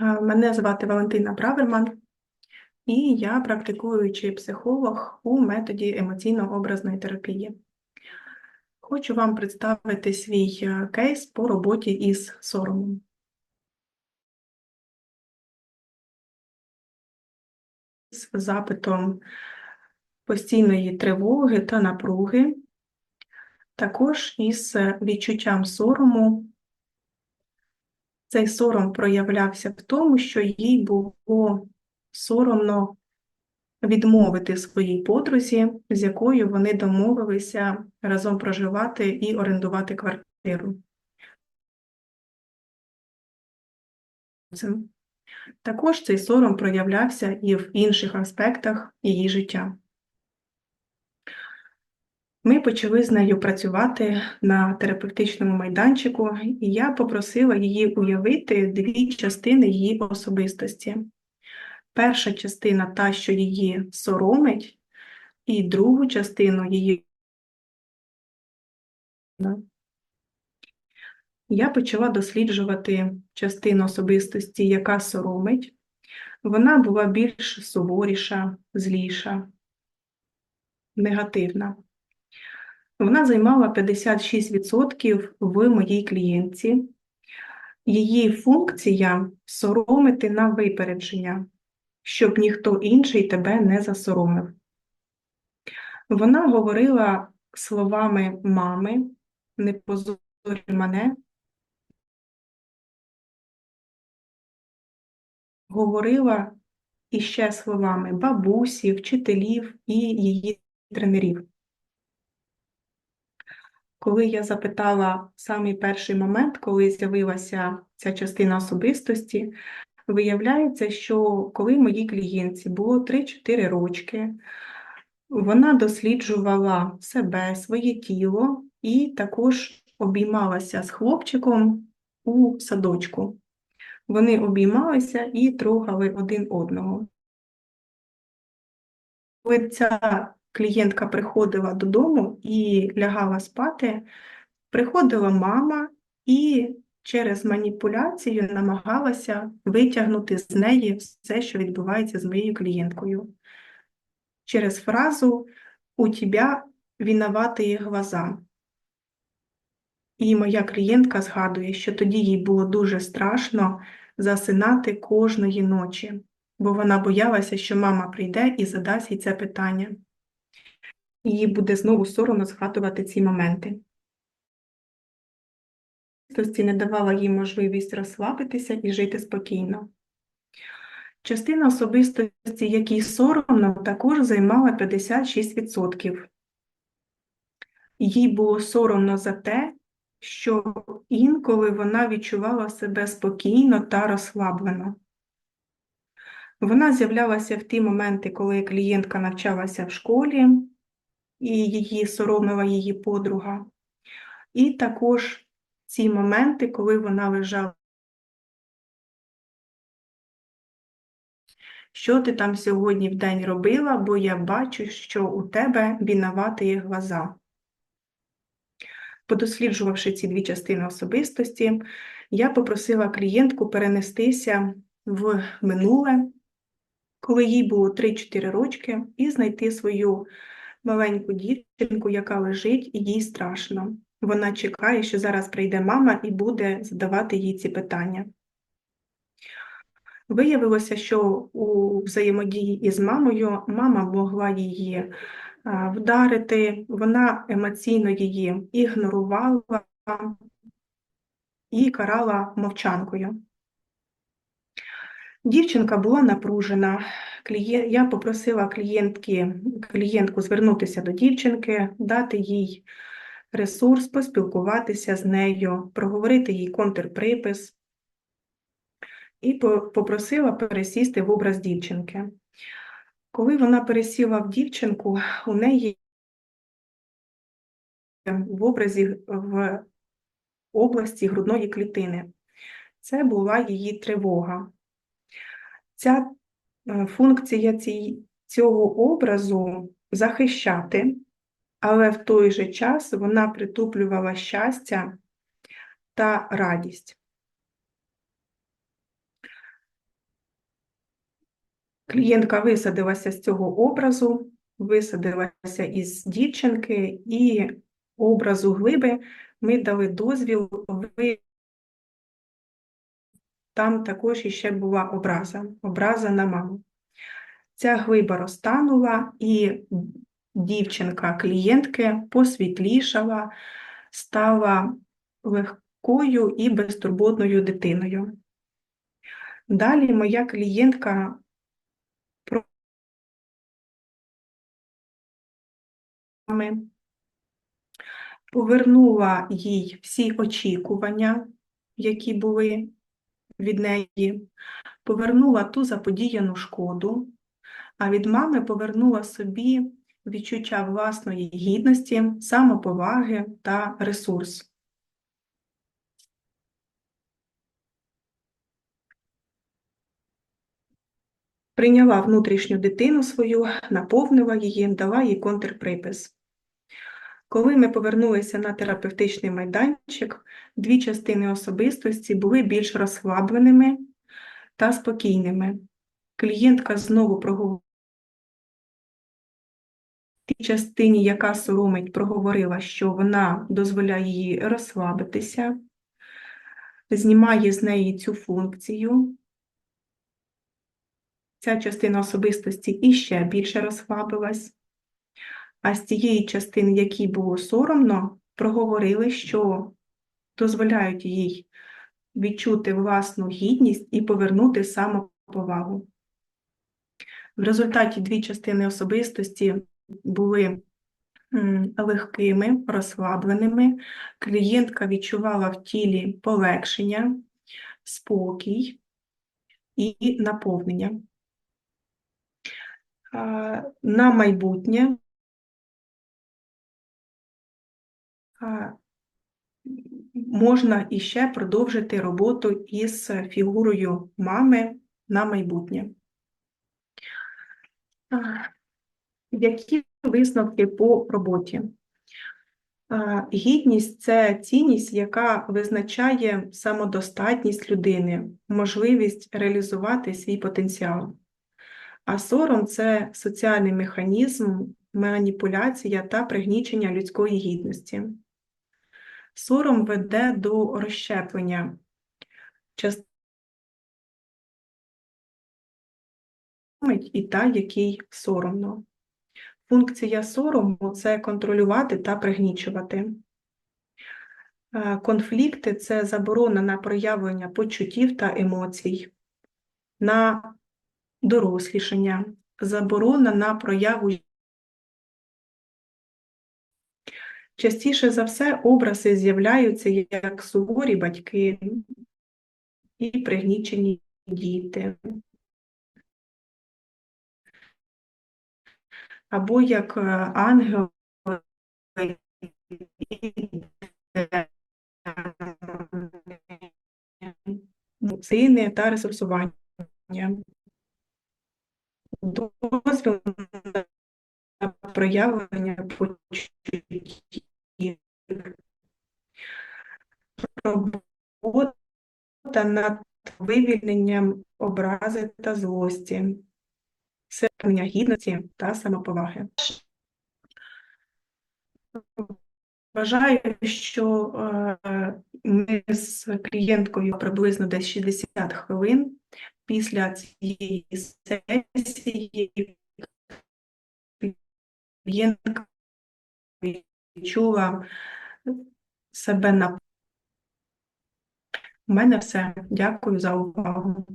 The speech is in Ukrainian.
Мене звати Валентина Браверман, і я практикуючий психолог у методі емоційно-образної терапії. Хочу вам представити свій е, кейс по роботі із соромом. З запитом постійної тривоги та напруги, також із е, відчуттям сорому. Цей сором проявлявся в тому, що їй було соромно відмовити своїй подрузі, з якою вони домовилися разом проживати і орендувати квартиру. Також цей сором проявлявся і в інших аспектах її життя. Ми почали з нею працювати на терапевтичному майданчику, і я попросила її уявити дві частини її особистості. Перша частина та, що її соромить, і другу частину її. Я почала досліджувати частину особистості, яка соромить. Вона була більш суворіша, зліша, негативна. Вона займала 56% в моїй клієнтці. Її функція соромити на випередження, щоб ніхто інший тебе не засоромив. Вона говорила словами мами, не позорі мене, говорила іще словами бабусі, вчителів і її тренерів. Коли я запитала самий перший момент, коли з'явилася ця частина особистості, виявляється, що коли моїй клієнтці було 3-4 рочки, вона досліджувала себе, своє тіло і також обіймалася з хлопчиком у садочку. Вони обіймалися і трогали один одного. Коли ця клієнтка приходила додому і лягала спати, приходила мама і через маніпуляцію намагалася витягнути з неї все, що відбувається з моєю клієнткою. Через фразу «У тебе виноваті глаза». І моя клієнтка згадує, що тоді їй було дуже страшно засинати кожної ночі, бо вона боялася, що мама прийде і задасть їй це питання. Їй буде знову соромно згадувати ці моменти. Особистості не давала їй можливість розслабитися і жити спокійно. Частина особистості, якій соромно, також займала 56%. Їй було соромно за те, що інколи вона відчувала себе спокійно та розслаблено. Вона з'являлася в ті моменти, коли клієнтка навчалася в школі, і її соромила її подруга, і також ці моменти, коли вона лежала. Що ти там сьогодні в день робила, бо я бачу, що у тебе вінаваті глаза. Подосліджувавши ці дві частини особистості, я попросила клієнтку перенестися в минуле, коли їй було 3-4 рочки, і знайти свою маленьку дівчинку, яка лежить, і їй страшно. Вона чекає, що зараз прийде мама і буде задавати їй ці питання. Виявилося, що у взаємодії із мамою мама могла її вдарити, вона емоційно її ігнорувала і карала мовчанкою. Дівчинка була напружена. Я попросила клієнтки, клієнтку звернутися до дівчинки, дати їй ресурс, поспілкуватися з нею, проговорити їй контрприпис і попросила пересісти в образ дівчинки. Коли вона пересіла в дівчинку, у неї в образі в області грудної клітини. Це була її тривога. Ця е, функція цього образу захищати, але в той же час вона притуплювала щастя та радість. Клієнтка висадилася з цього образу, висадилася із дівчинки, і образу глиби ми дали дозвіл. Там також іще була образа, образа на маму. Ця глиба розтанула, і дівчинка клієнтки посвітлішала, стала легкою і безтурботною дитиною. Далі моя клієнтка повернула їй всі очікування, які були від неї, повернула ту заподіяну шкоду, а від мами повернула собі відчуття власної гідності, самоповаги та ресурс. Прийняла внутрішню дитину свою, наповнила її, дала їй контрприпис. Коли ми повернулися на терапевтичний майданчик, дві частини особистості були більш розслабленими та спокійними. Клієнтка знову проговорила тій частині, яка соромить, проговорила, що вона дозволяє їй розслабитися, знімає з неї цю функцію. Ця частина особистості іще більше розслабилась. А з тієї частини, якій було соромно, проговорили, що дозволяють їй відчути власну гідність і повернути самоповагу. В результаті дві частини особистості були легкими, розслабленими. Клієнтка відчувала в тілі полегшення, спокій і наповнення. На майбутнє можна іще продовжити роботу із фігурою мами на майбутнє. Які висновки по роботі? Гідність це цінність, яка визначає самодостатність людини, можливість реалізувати свій потенціал. А сором це соціальний механізм, маніпуляція та пригнічення людської гідності. Сором веде до розщеплення і та, який соромно. Функція сорому це контролювати та пригнічувати. Е, конфлікти це заборона на проявлення почуттів та емоцій, на дорослішання, заборона на прояву. Частіше за все, образи з'являються як суворі батьки і пригнічені діти. або як е, ангел сини та ресурсування. Дозвіл на проявлення почуттів. Робота над вивільненням образи та злості серпня гідності та самоповаги. Вважаю, що е, ми з клієнткою приблизно десь 60 хвилин після цієї сесії клієнтка відчула себе на У мене все. Дякую за увагу.